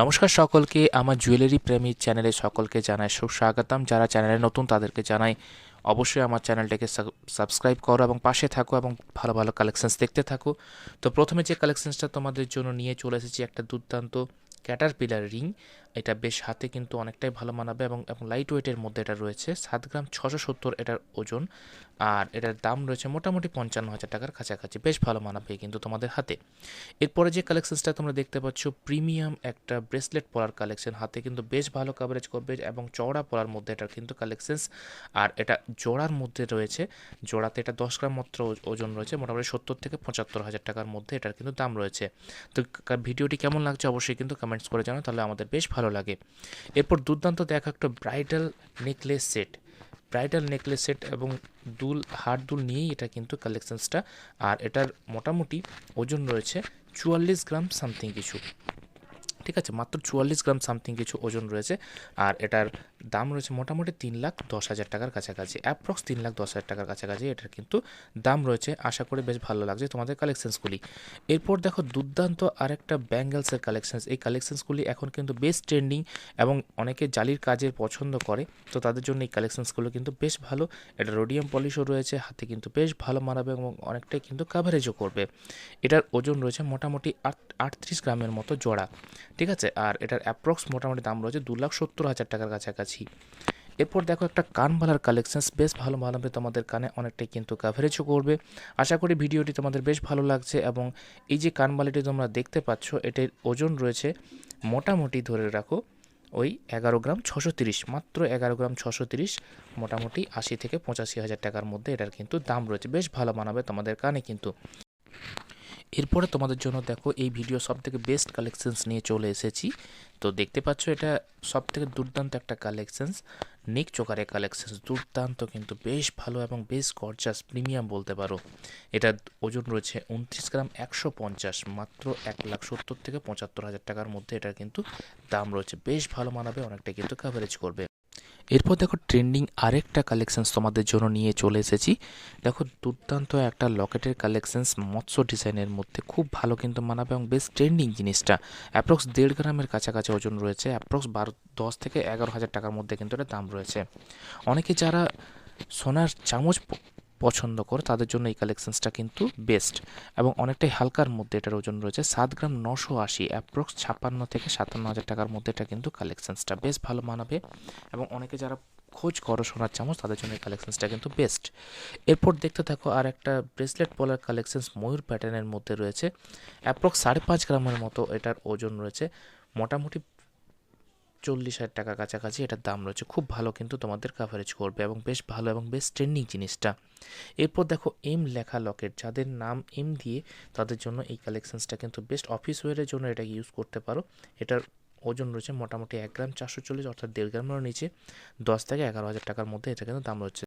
নমস্কার সকলকে, আমার জুয়েলারি প্রেমী চ্যানেলে সকলকে জানাই সুস্বাগতম যারা চ্যানেলে নতুন তাদেরকে জানাই, অবশ্যই আমার চ্যানেলটাকে সাবস্ক্রাইব করো এবং পাশে থাকো এবং ভালো ভালো কালেকশানস দেখতে থাকো। তো প্রথমে যে কালেকশানসটা তোমাদের জন্য নিয়ে চলে এসেছি, একটা দুর্দান্ত ক্যাটার পিলার রিং এটা বেশ হাতে কিন্তু অনেকটাই ভালো মানাবে এবং এবং লাইট ওয়েটের মধ্যে এটা রয়েছে। সাত গ্রাম ছশো সত্তর এটার ওজন। আর এটার দাম রয়েছে মোটামুটি পঞ্চান্ন হাজার টাকার কাছাকাছি। বেশ ভালো মানাবে কিন্তু তোমাদের হাতে। এরপরে যে কালেকশনসটা তোমরা দেখতে পাচ্ছ প্রিমিয়াম একটা ব্রেসলেট পরার কালেকশন হাতে কিন্তু বেশ ভালো কাভারেজ করবে এবং চওড়া পরার মধ্যে এটার কিন্তু কালেকশনস আর এটা জোড়ার মধ্যে রয়েছে। জোড়াতে এটা দশ গ্রাম মাত্র ওজন রয়েছে। মোটামুটি সত্তর থেকে পঁচাত্তর হাজার টাকার মধ্যে এটার কিন্তু দাম রয়েছে। তো ভিডিওটি কেমন লাগছে অবশ্যই কিন্তু কমেন্টস করে জানো তাহলে আমাদের বেশ ভালো লাগে। এরপর দুর্দান্ত দেখা একটা bridal necklace set bridal necklace set এবং দুল, হার দুল নিয়েই এটা কিন্তু কালেকশানসটা আর এটার মোটামুটি ওজন রয়েছে চুয়াল্লিশ গ্রাম সামথিং কিছু। ঠিক আছে, মাত্র চুয়াল্লিশ গ্রাম সামথিং কিছু ওজন রয়েছে। আর এটার দাম রয়েছে মোটামুটি তিন লাখ দশ হাজার টাকার কাছাকাছি অ্যাপ্রক্স তিন লাখ দশ হাজার টাকার কাছাকাছি। এটার কিন্তু দাম রয়েছে, আশা করি বেশ ভালো লাগছে তোমাদের কালেকশনসগুলি এরপর দেখো দুর্দান্ত আরেকটা ব্যাঙ্গেলসের কালেকশনস এই কালেকশনসগুলি এখন কিন্তু বেশ ট্রেন্ডিং এবং অনেকে জালির কাজের পছন্দ করে, তো তাদের জন্য এই কালেকশনসগুলো কিন্তু বেশ ভালো। এটা রোডিয়াম পলিশও রয়েছে, হাতে কিন্তু বেশ ভালো মানাবে এবং অনেকটাই কিন্তু কাভারেজও করবে। এটার ওজন রয়েছে মোটামুটি আট, আটত্রিশ গ্রামের মতো জোড়া, ঠিক আছে? আর এটার অ্যাপ্রক্স মোটামুটি দাম রয়েছে দু লাখ সত্তর হাজার টাকার কাছাকাছি। এরপর দেখো একটা কানবালার কালেকশনস বেশ ভালো মানাবে তোমাদের কানে অনেকটাই কিন্তু কাভারেজও করবে। আশা করি ভিডিওটি তোমাদের বেশ ভালো লাগছে এবং এই যে কানবালিটি তোমরা দেখতে পাচ্ছ, এটির ওজন রয়েছে মোটামুটি ধরে রাখো ওই এগারো গ্রাম ছশো তিরিশ, মাত্র এগারো গ্রাম ছশো তিরিশ, মোটামুটি আশি থেকে পঁচাশি হাজার টাকার মধ্যে এটার কিন্তু দাম রয়েছে। বেশ ভালো মানাবে তোমাদের কানে কিন্তু। এরপরে তোমাদের জন্য দেখো এই ভিডিও সব থেকে বেস্ট কালেকশনস নিয়ে চলে এসেছি। তো দেখতে পাচ্ছ এটা সব থেকে দুর্দান্ত একটা কালেকশনস নিক চোকারের কালেকশনস দুর্দান্ত কিন্তু বেশ ভালো এবং বেশ গর্জাস প্রিমিয়াম বলতে পারো। এটার ওজন রয়েছে উনত্রিশ গ্রাম একশো পঞ্চাশ, মাত্র এক লাখ সত্তর থেকে পঁচাত্তর হাজার টাকার মধ্যে এটার কিন্তু দাম রয়েছে। বেশ ভালো মানাবে, অনেকটা কিন্তু কাভারেজ করবে। এরপর দেখো ট্রেন্ডিং আরেকটা কালেকশানস তোমাদের জন্য নিয়ে চলে এসেছি। দেখো দুর্দান্ত একটা লকেটের কালেকশানস মৎস্য ডিজাইনের মধ্যে খুব ভালো কিন্তু মানাবে এবং বেশ ট্রেন্ডিং জিনিসটা। অ্যাপ্রক্স দেড় গ্রামের কাছাকাছি ওজন রয়েছে অ্যাপ্রক্স বারো, দশ থেকে এগারো হাজার টাকার মধ্যে কিন্তু এটা দাম রয়েছে। অনেকে যারা সোনার চামচ পছন্দ করে, তাদের জন্য এই কালেকশনসটা কিন্তু বেস্ট এবং অনেকটাই হালকার মধ্যে এটার ওজন রয়েছে, সাত গ্রাম নশো আশি অ্যাপ্রক্স ছাপ্পান্ন থেকে সাতান্ন হাজার টাকার মধ্যে এটা কিন্তু কালেকশনসটা বেশ ভালো মানাবে। এবং অনেকে যারা খোঁজ করো সোনার চামচ, তাদের জন্য এই কালেকশনসটা কিন্তু বেস্ট এরপর দেখতে থাকো আর একটা ব্রেসলেট পলার কালেকশনস ময়ূর প্যাটার্নের মধ্যে রয়েছে অ্যাপ্রক্স সাড়ে পাঁচ গ্রামের মতো এটার ওজন রয়েছে। মোটামুটি চল্লিশ হাজার টাকা কাছাকাছি এটার দাম রয়েছে। খুব ভালো কিন্তু তোমাদের কাভারেজ করবে এবং বেশ ভালো এবং বেশ ট্রেন্ডিং জিনিসটা। এরপর দেখো এম লেখা লকেট যাদের নাম এম দিয়ে তাদের জন্য এই কালেকশানসটা কিন্তু বেস্ট অফিস ওয়ারের জন্য এটাকে ইউজ করতে পারো। এটার ওজন রয়েছে মোটামুটি এক গ্রাম চারশো চল্লিশ, অর্থাৎ দেড় গ্রামের নিচে। দশ থেকে এগারো হাজার টাকার মধ্যে এটা কিন্তু দাম রয়েছে।